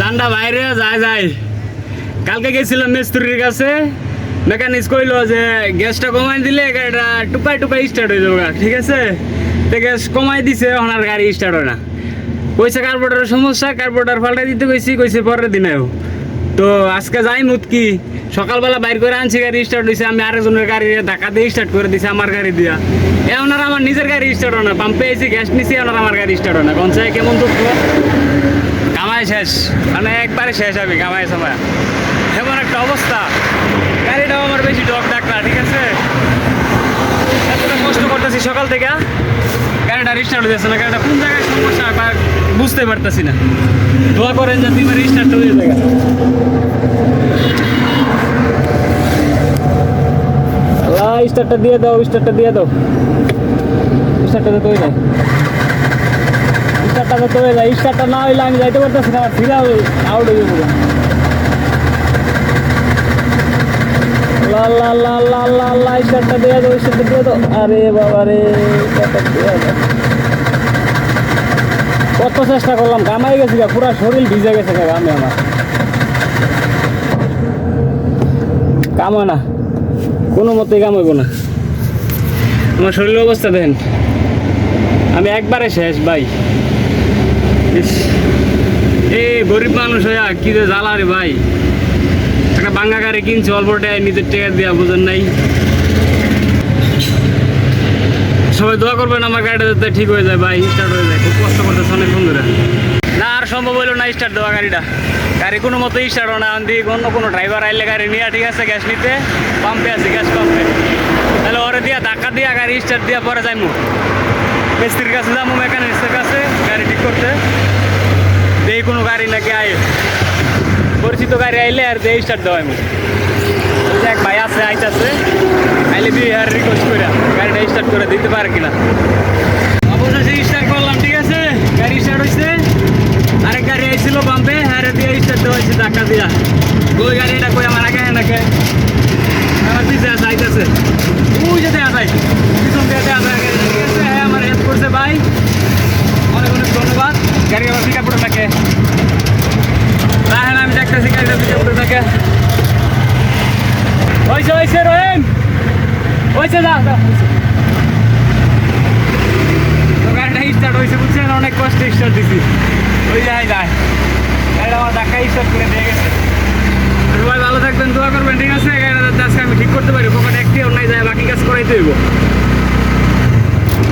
জানটা বাইরে যায় যায় কালকে গেছিলাম মিস্ত্রির কাছে। মেকানিক্স কইলো যে, গ্যাসটা কমাই দিলে গাড়িটা টুপাই টুকাই স্টার্ট হয়ে যাবে ঠিক আছে? তো গ্যাস কমাই দিছে ওনার গাড়ি স্টার্ট হয় না। কইছে কার্বোরেটারের সমস্যা কার্বোরেটার পাল্টাই দিতে কইছি, কইছে পরের দিনেও তো আজকে যাই মুত কি, সকালবেলা বাইর করে আনছি, গাড়ি স্টার্ট হয়েছে আমি আরেকজনের গাড়ি ধাক্কা দিয়ে স্টার্ট করে দিছি আমার গাড়ি দিয়া। এ ওনার আমার নিজের গাড়ি স্টার্ট হয় না পাম্পে এসে গ্যাস নিছি ওনার আমার গাড়ি স্টার্ট হয় না। কনসাই কেমন দুঃখ? কামাই শেষ। মানে একবারে শেষ আমি কামাই সময়। এমন একটা অবস্থা। গাড়িটাও আমার বেশি ডক ডাক না, ঠিক আছে? এতটা কষ্ট করতেছি সকাল থেকে। গাড়িটা রিস্টার্ট হয়েছে না, গাড়িটা কোন জায়গায় সমস্যা বা বুঝতে পারতেছি না। দোয়া করেন যাতে এবার রিস্টার্ট হয়ে যায় আল্লাহ স্টার্টটা দিয়ে দাও স্টার্টটা দিয়ে দাও। স্টার্টটা তো তৈরি স্টার্টটা তো তৈরি যায় স্টার্টটা না হইলে আমি যাইতে পারতেছি না ফিরাও আউট হয়ে দিয়ে আরে বাবা রে কত চেষ্টা করলাম কামাই গেছি গা, পুরা শরীর ভিজে গেছে গা আমি আমার। কাম হয় না, কোনো মতেই কাম হইব না। আমার শরীরের অবস্থা দেখেন, আমি একবারে শেষ, ভাই। এ গরিব মানুষ হইয়া কি যে জ্বালা রে ভাই। একটা বাঙ্গা গাড়ি কিনছে, অল্প নিজের টাকা দেওয়া বুঝেন নাই? সবাই দোয়া করবেন আমার গাড়িটা যাতে ঠিক হয়ে যায় ভাই স্টার্ট হয়ে যায়। খুব কষ্ট করতেছে অনেক বন্ধুরা। না, আর সম্ভব হইল না স্টার্ট দেওয়া গাড়িটা। গাড়ি কোনো মতো স্টার্ট হয় না। আমি অন্য কোনো ড্রাইভার আইলে গাড়ি নিয়ে, ঠিক আছে গ্যাস নিতে। পাম্পে আছে গ্যাস পাম্পে তাহলে ওরে দিয়া, ধাক্কা দিয়া গাড়ি স্টার্ট দিয়া পরে যাইমু। মিস্ত্রির কাছে যাব মেকানিক্সের কাছে, গাড়ি ঠিক করতে। দেই কোনো গাড়ি নাকি আয় পরিচিত গাড়ি আইলে আর দিয়ে স্টার্ট দেওয়া আমি এক ভাই, আছে, আইতাছে। আইলে দিয়ে আর রিকোয়েস্ট করে গাড়িটা স্টার্ট করে দিতে পারে কিনা। অবশেষে স্টার্ট করলাম, ঠিক আছে? গাড়ি স্টার্ট হয়েছে আরেক গাড়ি আইছিল পাম্পে হারে দিয়ে স্টার্ট দেওয়া হয়েছে ধাক্কা দিয়া। ওই গাড়িটা কই আমার আগে নাকি? আমার পিছে আছে, আইতাছে। ওই যে দেখা যায় পিছন দিয়ে দেখা যায় ঠিক আছে হ্যাঁ আমার হেল্প করছে ভাই অনেক অনেক ধন্যবাদ গাড়ি আমার পিক আপ করে থাকে তাহলে আমি দেখতেছি গাড়িটা পিক আপ করে থাকে হয়েছে হয়েছে রহিম হয়েছে যা গাড়িটা স্টার্ট হয়েছে বুঝছেন অনেক কষ্টে স্টার্ট দিছি। ওই যায় যায় গাড়িটা আমার ধাক্কা স্টার্ট করে দিয়ে গেছে। সবাই ভালো থাকবেন, দোয়া করবেন, ঠিক আছে? গাড়িটা আজকে আমি ঠিক করতে পারি, পকেটে একটি অন্যায় যায় বাকি কাজ করাইতে হইব।